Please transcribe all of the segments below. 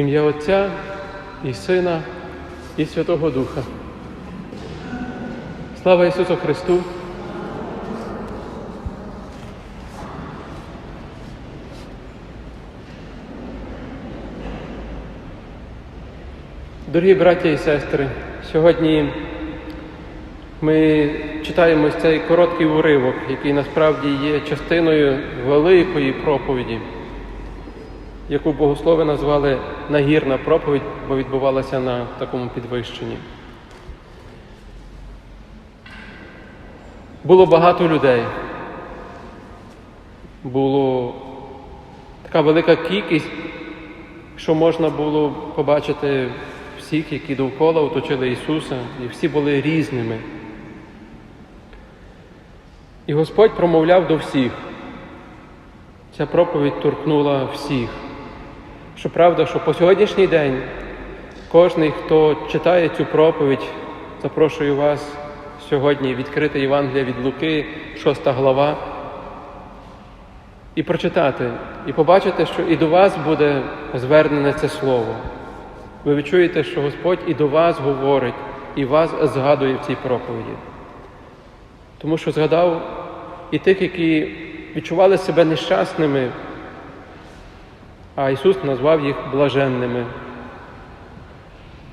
ім'я Отця і Сина і Святого Духа. Слава Ісусу Христу! Дорогі браття і сестри, сьогодні ми читаємо цей короткий уривок, який насправді є частиною великої проповіді, яку богослови назвали нагірна проповідь, бо відбувалася на такому підвищенні. Було багато людей. Було така велика кількість, що можна було побачити всіх, які довкола оточили Ісуса, і всі були різними. І Господь промовляв до всіх. Ця проповідь торкнула всіх. Щоправда, що по сьогоднішній день кожен, хто читає цю проповідь, запрошую вас сьогодні відкрити Євангелія від Луки, 6 глава, і прочитати, і побачити, що і до вас буде звернене це слово. Ви відчуєте, що Господь і до вас говорить, і вас згадує в цій проповіді. Тому що згадав і тих, які відчували себе нещасними, а Ісус назвав їх блаженними.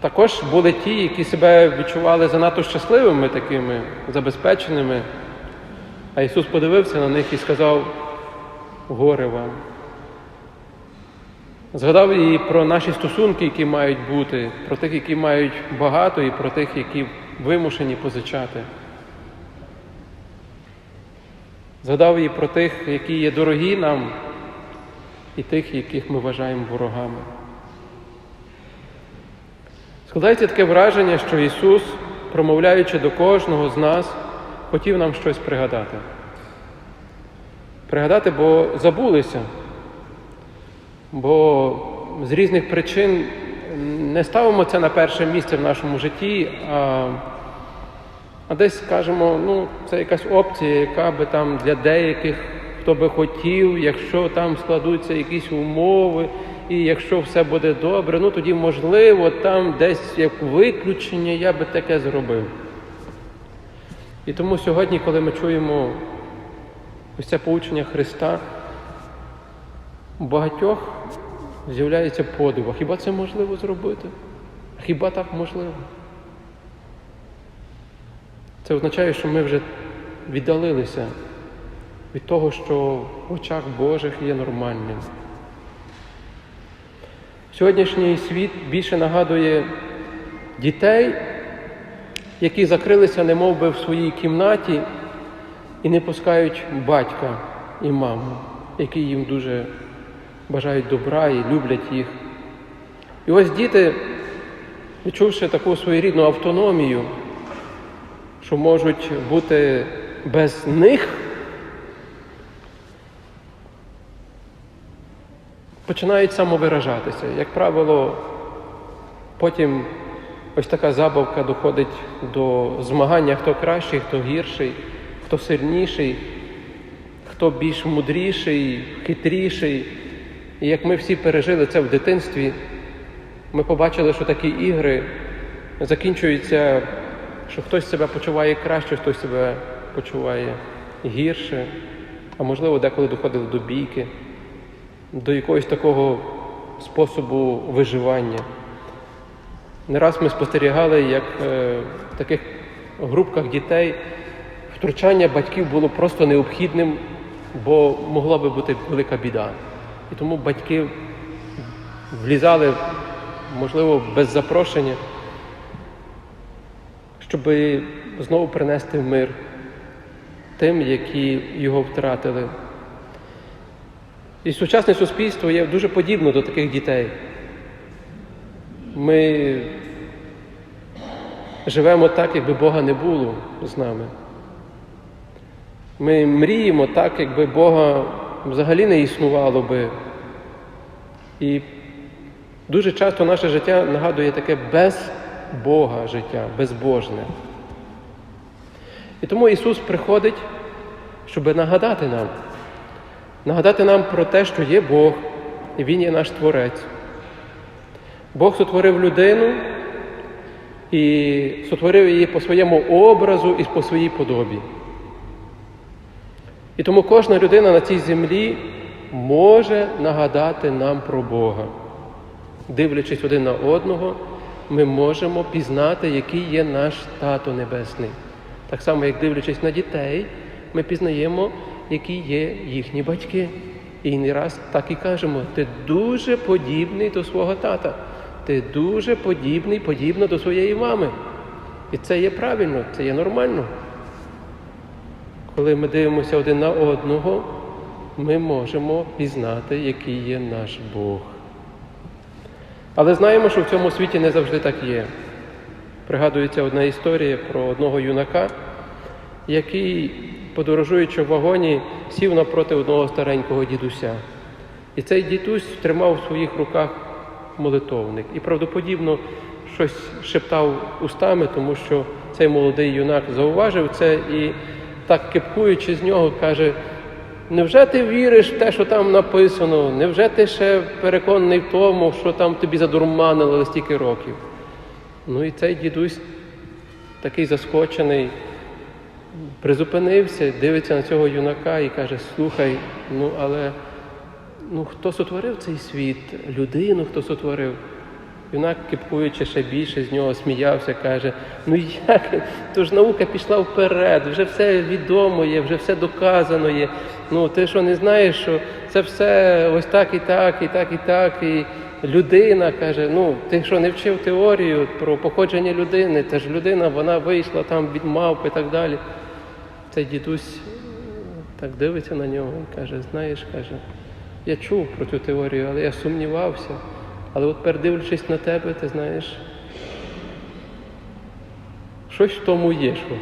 Також були ті, які себе відчували занадто щасливими, такими забезпеченими, а Ісус подивився на них і сказав горе вам. Згадав і про наші стосунки, які мають бути, про тих, які мають багато, і про тих, які вимушені позичати. Згадав і про тих, які є дорогі нам, і тих, яких ми вважаємо ворогами. Складається таке враження, що Ісус, промовляючи до кожного з нас, хотів нам щось пригадати. Пригадати, бо забулися, бо з різних причин не ставимо це на перше місце в нашому житті, а а десь скажемо, ну, це якась опція, яка би там для деяких, хто би хотів, якщо там складуться якісь умови, і якщо все буде добре, ну тоді, можливо, там десь як виключення я би таке зробив. І тому сьогодні, коли ми чуємо ось це поучення Христа, у багатьох з'являється подив. А хіба це можливо зробити? Хіба так можливо? Це означає, що ми вже віддалилися від того, що в очах Божих є нормальним. Сьогоднішній світ більше нагадує дітей, які закрилися немов би в своїй кімнаті і не пускають батька і маму, які їм дуже бажають добра і люблять їх. І ось діти, відчувши таку своєрідну автономію, що можуть бути без них, починають самовиражатися. Як правило, потім ось така забавка доходить до змагання, хто кращий, хто гірший, хто сильніший, хто більш мудріший, хитріший. І як ми всі пережили це в дитинстві, ми побачили, що такі ігри закінчуються, що хтось себе почуває краще, хтось себе почуває гірше, а можливо, деколи доходило до бійки, до якогось такого способу виживання. Не раз ми спостерігали, як е, в таких групках дітей втручання батьків було просто необхідним, бо могла би бути велика біда. І тому батьки влізали, можливо, без запрошення, щоб знову принести мир тим, які його втратили. І сучасне суспільство є дуже подібно до таких дітей. Ми живемо так, якби Бога не було з нами. Ми мріємо так, якби Бога взагалі не існувало би. І дуже часто наше життя нагадує таке без Бога життя, безбожне. І тому Ісус приходить, щоб нагадати нам, нагадати нам про те, що є Бог, і Він є наш Творець. Бог сотворив людину і сотворив її по своєму образу і по своїй подобі. І тому кожна людина на цій землі може нагадати нам про Бога. Дивлячись один на одного, ми можемо пізнати, який є наш Тато Небесний. Так само, як дивлячись на дітей, ми пізнаємо, які є їхні батьки. І не раз так і кажемо: ти дуже подібний до свого тата, ти дуже подібний, подібна до своєї мами. І це є правильно, це є нормально. Коли ми дивимося один на одного, ми можемо пізнати, який є наш Бог. Але знаємо, що в цьому світі не завжди так є. Пригадується одна історія про одного юнака, який, подорожуючи в вагоні, сів напроти одного старенького дідуся. І цей дідусь тримав в своїх руках молитовник і правдоподібно щось шептав устами, тому що цей молодий юнак зауважив це і так кипкуючи з нього, каже: невже ти віриш в те, що там написано? Невже ти ще переконаний в тому, що там тобі задурманили стільки років? Ну і цей дідусь такий заскочений, призупинився, дивиться на цього юнака і каже: Слухай, ну але ну, хто сотворив цей світ? Людину хто сотворив? Юнак, кипкуючи ще більше з нього, сміявся, каже: ну як? То ж наука пішла вперед, вже все відомо є, вже все доказано є. Ну ти що не знаєш, що це все ось так і так, і так, і так. І людина каже: ну ти що не вчив теорію про походження людини? Це ж людина, вона вийшла там від мавпи і так далі. Цей дідусь так дивиться на нього і каже: знаєш, каже, я чув про цю теорію, але я сумнівався. Але от тепер дивлячись на тебе, ти знаєш, щось в тому є, що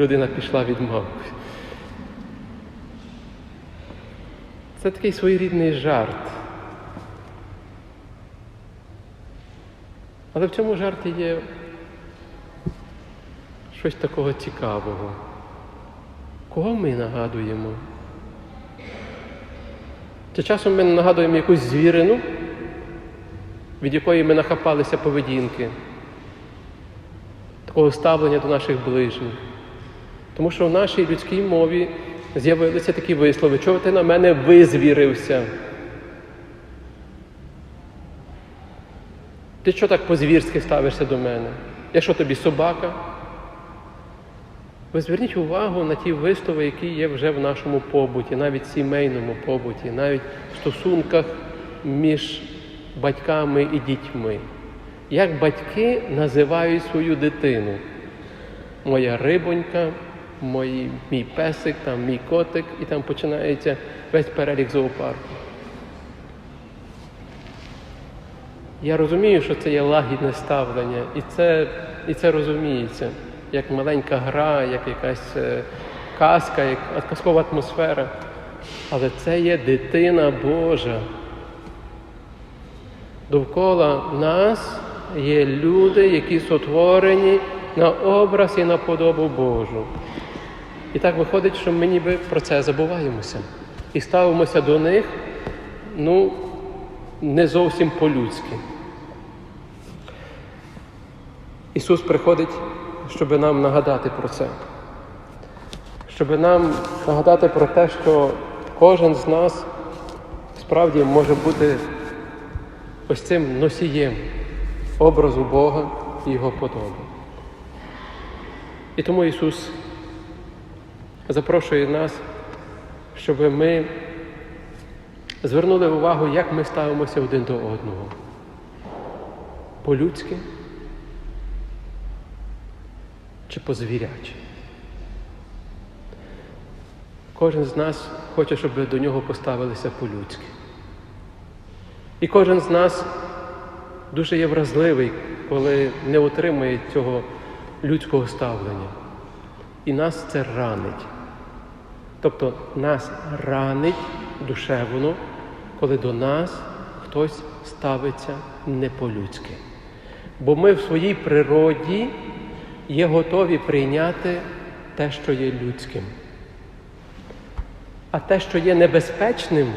людина пішла від мавки. Це такий своєрідний жарт. Але в цьому жарті є щось такого цікавого. Кого ми нагадуємо? Чи часом ми нагадуємо якусь звірину? від якої ми нахапалися поведінки, такого ставлення до наших ближніх. Тому що в нашій людській мові з'явилися такі вислови, чого ти на мене визвірився? Ти що так по-звірськи ставишся до мене? Я що тобі собака? Ви зверніть увагу на ті вислови, які є вже в нашому побуті, навіть сімейному побуті, навіть в стосунках між батьками і дітьми. Як батьки називають свою дитину? Моя рибонька, мої, мій песик, там, мій котик, і там починається весь перелік зоопарку. Я розумію, що це є лагідне ставлення, і це, і це розуміється, як маленька гра, як якась е, казка, як казкова атмосфера. Але це є дитина Божа. Довкола нас є люди, які сотворені на образ і на подобу Божу. І так виходить, що ми ніби про це забуваємося і ставимося до них, ну, не зовсім по-людськи. Ісус приходить, щоб нам нагадати про це, щоб нам нагадати про те, що кожен з нас справді може бути ось цим носієм образу Бога і Його подоби. І тому Ісус запрошує нас, щоб ми звернули увагу, як ми ставимося один до одного. По-людськи чи по-звірячі. Кожен з нас хоче, щоб до нього поставилися по-людськи. І кожен з нас дуже є вразливий, коли не отримує цього людського ставлення. І нас це ранить. Тобто нас ранить душевно, коли до нас хтось ставиться не по-людськи. Бо ми в своїй природі є готові прийняти те, що є людським. А те, що є небезпечним,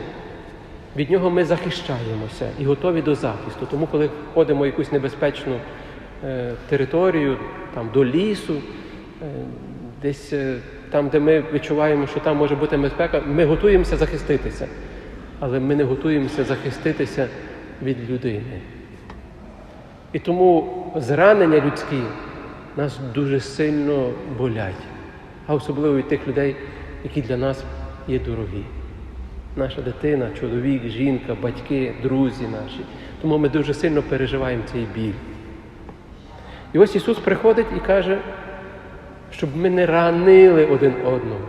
Від нього ми захищаємося і готові до захисту. Тому, коли входимо в якусь небезпечну е, територію, там, до лісу, е, десь е, там, де ми відчуваємо, що там може бути небезпека, ми готуємося захиститися. Але ми не готуємося захиститися від людини. І тому зранення людські нас дуже сильно болять, а особливо від тих людей, які для нас є дорогі. Наша дитина, чоловік, жінка, батьки, друзі наші. Тому ми дуже сильно переживаємо цей біль. І ось Ісус приходить і каже, щоб ми не ранили один одного,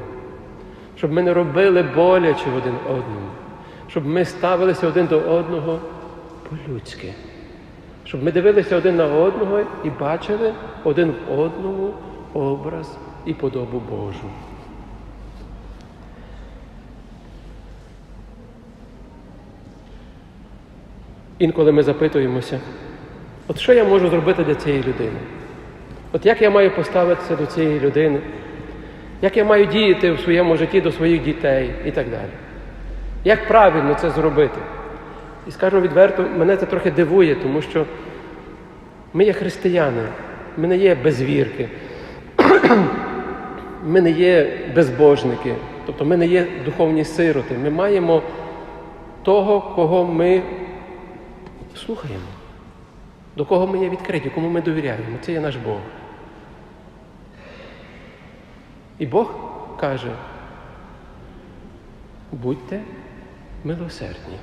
щоб ми не робили боляче один одному, щоб ми ставилися один до одного по-людськи, щоб ми дивилися один на одного і бачили один в одному образ і подобу Божу. Інколи ми запитуємося, от що я можу зробити для цієї людини? От як я маю поставитися до цієї людини? Як я маю діяти в своєму житті до своїх дітей і так далі? Як правильно це зробити? І скажу відверто, мене це трохи дивує, тому що ми є християни, ми не є безвірки, ми не є безбожники, тобто ми не є духовні сироти. Ми маємо того, кого ми слухаємо, до кого ми є відкриті, кому ми довіряємо. Це є наш Бог. І Бог каже, будьте милосердні.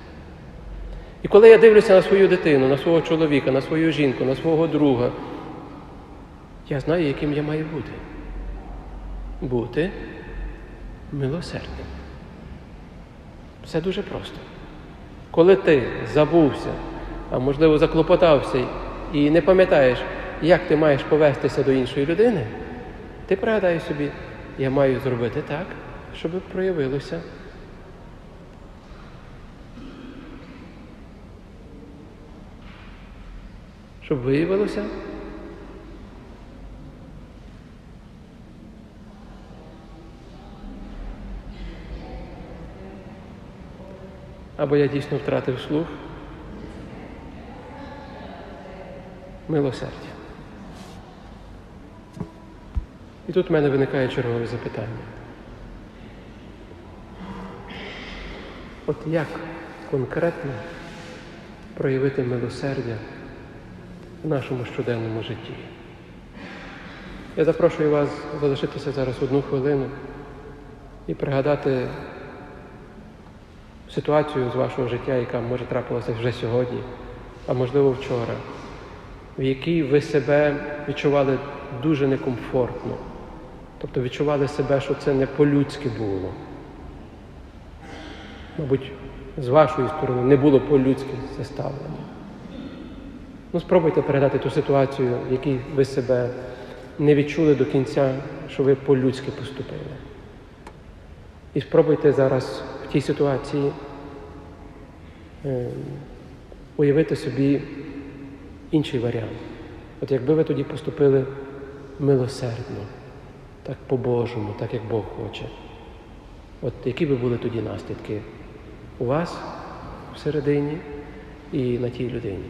І коли я дивлюся на свою дитину, на свого чоловіка, на свою жінку, на свого друга, я знаю, яким я маю бути. Бути милосердним. Все дуже просто. Коли ти забувся, а можливо заклопотався і не пам'ятаєш, як ти маєш повестися до іншої людини, ти пригадай собі, я маю зробити так, щоб проявилося. Щоб виявилося. Або я дійсно втратив слух. Милосердя. І тут в мене виникає чергове запитання. От як конкретно проявити милосердя в нашому щоденному житті? Я запрошую вас залишитися зараз одну хвилину і пригадати ситуацію з вашого життя, яка може трапилася вже сьогодні, а можливо вчора, в якій ви себе відчували дуже некомфортно. Тобто відчували себе, що це не по-людськи було. Мабуть, з вашої сторони не було по-людськи заставлено. Ну, спробуйте передати ту ситуацію, в якій ви себе не відчули до кінця, що ви по-людськи поступили. І спробуйте зараз в тій ситуації е, уявити собі інший варіант. От якби ви тоді поступили милосердно, так по-божому, так як Бог хоче. От які би були тоді наслідки у вас всередині і на тій людині?